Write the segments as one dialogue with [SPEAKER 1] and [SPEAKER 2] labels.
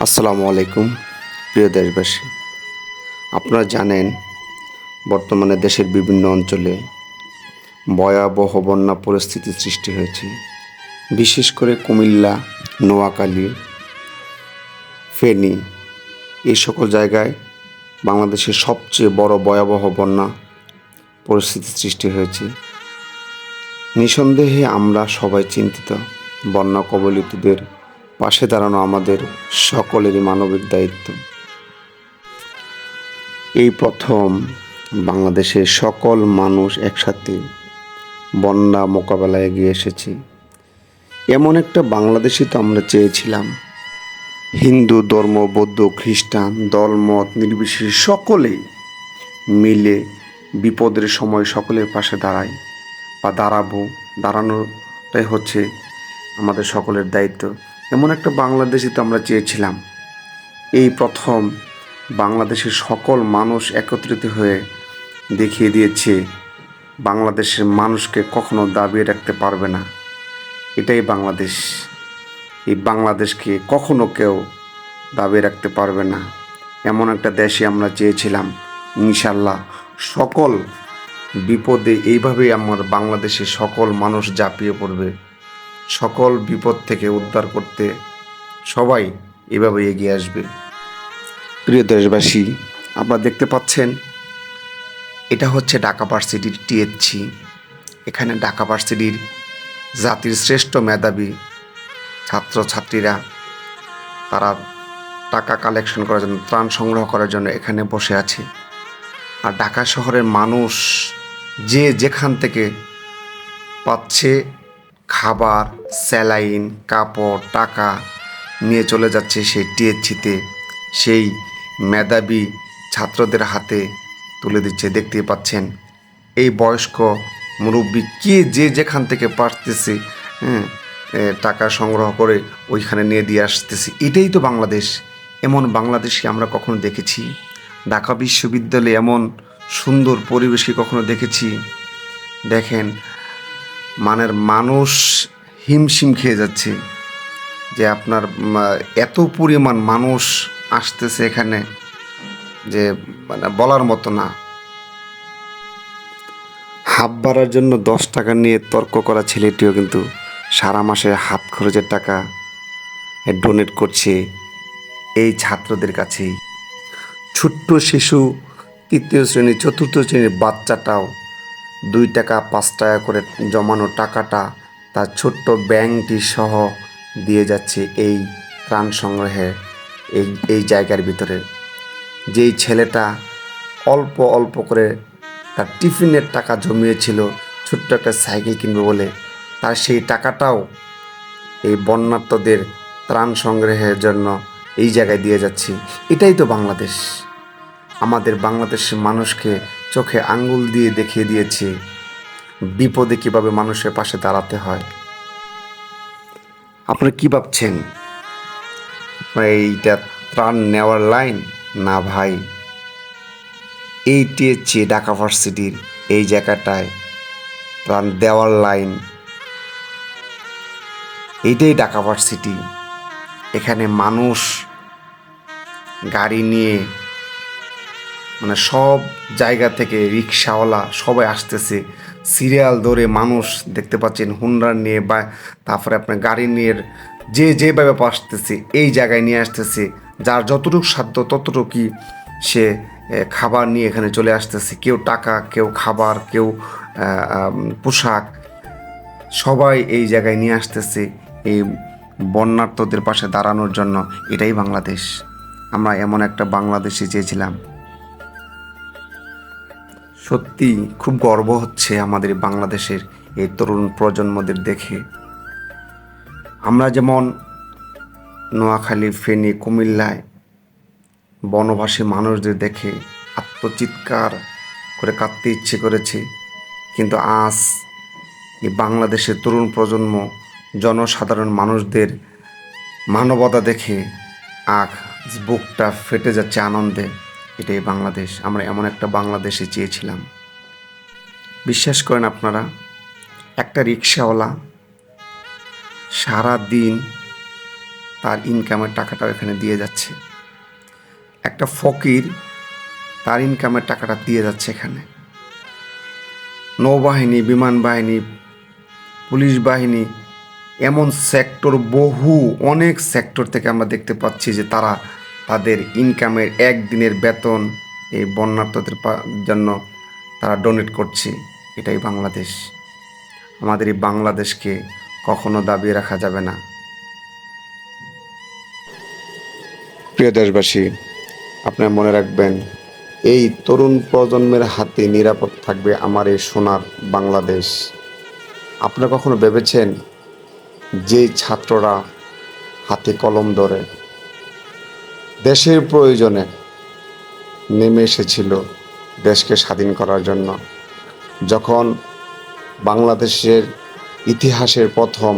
[SPEAKER 1] আসসালামু আলাইকুম, প্রিয় দেশবাসী। আপনারা জানেন, বর্তমানে দেশের বিভিন্ন অঞ্চলে ভয়াবহ বন্যা পরিস্থিতি সৃষ্টি হয়েছে। বিশেষ করে কুমিল্লা, নোয়াখালী, ফেনী, এই সকল জায়গায় বাংলাদেশের সবচেয়ে বড় ভয়াবহ বন্যা পরিস্থিতি সৃষ্টি হয়েছে। নিঃসন্দেহে আমরা সবাই চিন্তিত বন্যা কবলিতদের পাশে দাঁড়ানো আমাদের সকলেরই মানবিক দায়িত্ব। এই প্রথম বাংলাদেশের সকল মানুষ একসাথে বন্যা মোকাবেলায় এগিয়ে এসেছে। এমন একটা বাংলাদেশই তো আমরা চেয়েছিলাম। হিন্দু, ধর্ম, বৌদ্ধ, খ্রিস্টান, দলমত, নির্বিশেষে সকলেই মিলে বিপদের সময় সকলের পাশে দাঁড়ায় বা দাঁড়াবো, দাঁড়ানোটাই হচ্ছে আমাদের সকলের দায়িত্ব। এমন একটা বাংলাদেশই তো আমরা চেয়েছিলাম। এই প্রথম বাংলাদেশের সকল মানুষ একত্রিত হয়ে দেখিয়ে দিয়েছে, বাংলাদেশের মানুষকে কখনো দাবিয়ে রাখতে পারবে না। এটাই বাংলাদেশ। এই বাংলাদেশকে কখনো কেউ দাবিয়ে রাখতে পারবে না। এমন একটা দেশে আমরা চেয়েছিলাম। ইনশাল্লাহ সকল বিপদে এইভাবেই আমার বাংলাদেশে সকল মানুষ ঝাঁপিয়ে পড়বে। সকল বিপদ থেকে উদ্ধার করতে সবাই এভাবে এগিয়ে আসবে। প্রিয় দেশবাসী, আপনারা দেখতে পাচ্ছেন, এটা হচ্ছে ঢাকা ভার্সিটির টিএসসি এখানে ঢাকা ভার্সিটির জাতির শ্রেষ্ঠ মেধাবী ছাত্রছাত্রীরা, তারা টাকা কালেকশন করার জন্য, ত্রাণ সংগ্রহ করার জন্য এখানে বসে আছে। আর ঢাকা শহরের মানুষ যে যেখান থেকে পাচ্ছে খাবার, স্যালাইন, কাপড়, টাকা নিয়ে চলে যাচ্ছে সেই টিএসছিতে সেই মেধাবী ছাত্রদের হাতে তুলে দিচ্ছে দেখতে পাচ্ছেন। এই বয়স্ক মুরব্বী কে যে যেখান থেকে পারতেছে হ্যাঁ টাকা সংগ্রহ করে ওইখানে নিয়ে দিয়ে আসতেছে। এটাই তো বাংলাদেশ। এমন বাংলাদেশে আমরা কখনো দেখেছি? ঢাকা বিশ্ববিদ্যালয়ে এমন সুন্দর পরিবেশকে কখনো দেখেছি? দেখেন মানের মানুষ হিমশিম খেয়ে যাচ্ছে যে আপনার এত পরিমাণ মানুষ আসতেছে এখানে যে মানে বলার মতো না। হাফ বাড়ার জন্য দশ টাকা নিয়ে তর্ক করা ছেলেটিও কিন্তু সারা মাসে হাত খরচের টাকা ডোনেট করছে এই ছাত্রদের কাছেই। ছোট্ট শিশু, তৃতীয় শ্রেণি, চতুর্থ শ্রেণির বাচ্চাটাও দুই টাকা পাঁচ টাকা করে জমানো টাকাটা তার ছোট্ট ব্যাংকটি সহ দিয়ে যাচ্ছে এই ত্রাণ সংগ্রহে এই এই জায়গার ভিতরে। যেই ছেলেটা অল্প অল্প করে তার টিফিনের টাকা জমিয়েছিল, ছোট্ট একটা সাইকেল কিনবে বলে, তার সেই টাকাটাও এই বন্যার্থদের ত্রাণ সংগ্রহের জন্য এই জায়গায় দিয়ে যাচ্ছি। এটাই তো বাংলাদেশ। আমাদের বাংলাদেশের মানুষকে চোখে আঙ্গুল দিয়ে দেখিয়ে দিয়েছে, বিপদে কীভাবে মানুষের পাশে দাঁড়াতে হয়। আপনারা কি ভাবছেন? এইটা ত্রাণ নেওয়ার লাইন? না ভাই। এইটি হচ্ছে ঢাকা ভার্সিটির এই জায়গাটায় ত্রাণ দেওয়ার লাইন। এইটাই ঢাকা ভার্সিটি। এখানে মানুষ গাড়ি নিয়ে মানে সব জায়গা থেকে রিক্সাওয়ালা সবাই আসতেছে। সিরিয়াল ধরে মানুষ দেখতে পাচ্ছেন হুন্ডার নিয়ে বা তারপরে আপনার গাড়ি নিয়ে যে যেভাবে আসতেছে, এই জায়গায় নিয়ে আসতেছে। যার যতটুকু সাধ্য ততটুকুই সে খাবার নিয়ে এখানে চলে আসতেছে। কেউ টাকা, কেউ খাবার, কেউ পোশাক। সবাই এই জায়গায় নিয়ে আসতেছে এই বন্যার্থদের পাশে দাঁড়ানোর জন্য। এটাই বাংলাদেশ। আমরা এমন একটা বাংলাদেশে চেয়েছিলাম সত্যি খুব গর্ব হচ্ছে আমাদের বাংলাদেশের এই তরুণ প্রজন্মদের দেখে। আমরা যেমন নোয়াখালী, ফেনী, কুমিল্লায় বনবাসী মানুষদের দেখে আত্মচিৎকার করে কাঁদতে ইচ্ছে করেছে, কিন্তু আজ এই বাংলাদেশের তরুণ প্রজন্ম, জনসাধারণ মানুষদের মানবতা দেখে আখ বুকটা ফেটে যাচ্ছে আনন্দে। এটাই বাংলাদেশ। আমরা এমন একটা বাংলাদেশে চেয়েছিলাম। বিশ্বাস করেন আপনারা, একটা রিক্সাওয়ালা সারা দিন তার ইনকামের টাকাটাও এখানে দিয়ে যাচ্ছে। একটা ফকির তার ইনকামের টাকাটা দিয়ে যাচ্ছে এখানে। নৌবাহিনী, বিমান বাহিনী, পুলিশ বাহিনী, এমন সেক্টর বহু, অনেক সেক্টর থেকে আমরা দেখতে পাচ্ছি যে তারা তাদের ইনকামের একদিনের বেতন এই বন্যার্থদের জন্য তারা ডোনেট করছে। এটাই বাংলাদেশ। আমাদের এই বাংলাদেশকে কখনো দাবিয়ে রাখা যাবে না। প্রিয় দেশবাসী, আপনার মনে রাখবেন, এই তরুণ প্রজন্মের হাতে নিরাপদ থাকবে আমার এই সোনার বাংলাদেশ। আপনারা কখনো ভেবেছেন যে ছাত্ররা হাতে কলম ধরে দেশের প্রয়োজনে নেমে এসেছিল দেশকে স্বাধীন করার জন্য। যখন বাংলাদেশের ইতিহাসের প্রথম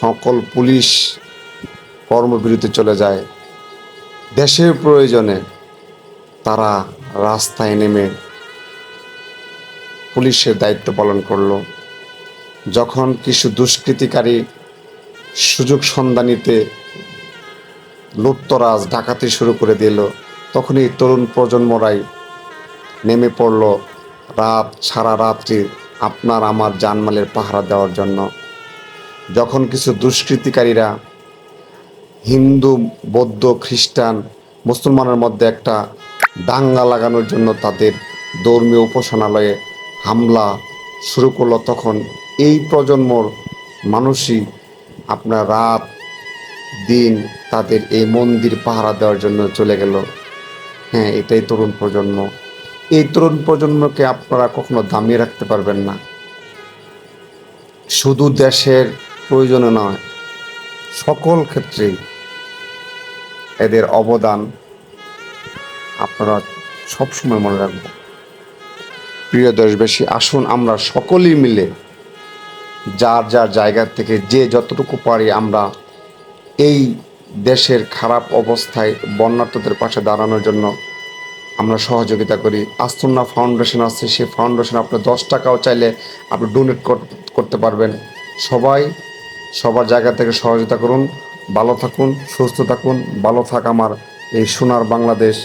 [SPEAKER 1] সকল পুলিশ কর্মবিরতি চলে যায়, দেশের প্রয়োজনে তারা রাস্তায় নেমে পুলিশের দায়িত্ব পালন করল। যখন কিছু দুষ্কৃতিকারী সুযোগ সন্ধানীতে লুটতরাজ ডাকাতি শুরু করে দিল। তখন এই তরুণ প্রজন্মরাই নেমে পড়ল রাত সারা রাত্রি আপনার আমার জানমালের পাহারা দেওয়ার জন্য। যখন কিছু দুষ্কৃতিকারীরা, হিন্দু, বৌদ্ধ, খ্রিস্টান, মুসলমানের মধ্যে একটা দাঙ্গা লাগানোর জন্য তাদের ধর্মীয় উপাসনালয়ে হামলা শুরু করল, তখন এই প্রজন্মর মানুষই আপনার রাত, দিন তাদের এই মন্দির পাহারা দেওয়ার জন্য চলে গেল। হ্যাঁ এটাই তরুণ প্রজন্ম। এই তরুণ প্রজন্মকে আপনারা কখনো দামিয়ে রাখতে পারবেন না। শুধু দেশের প্রয়োজনে নয়, সকল ক্ষেত্রেই এদের অবদান আপনারা সবসময় মনে রাখবেন। প্রিয় দেশবাসী, আসুন আমরা সকলেই মিলে যার যার জায়গা থেকে যে যতটুকু পারি আমরা এই দেশের খারাপ অবস্থায় বন্যার্থদের পাশে দাঁড়ানোর জন্য আমরা সহযোগিতা করি। আস্তন্না ফাউন্ডেশন আছে, সেই ফাউন্ডেশন আপনি দশ টাকাও চাইলে আপনি ডোনেট করতে পারবেন। সবাই সবার জায়গা থেকে সহযোগিতা করুন, ভালো থাকুন, সুস্থ থাকুন, ভালো থাক আমার এই সোনার বাংলাদেশ।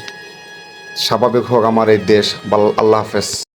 [SPEAKER 1] স্বাভাবিক হোক আমার এই দেশ। আল্লাহ হাফেজ।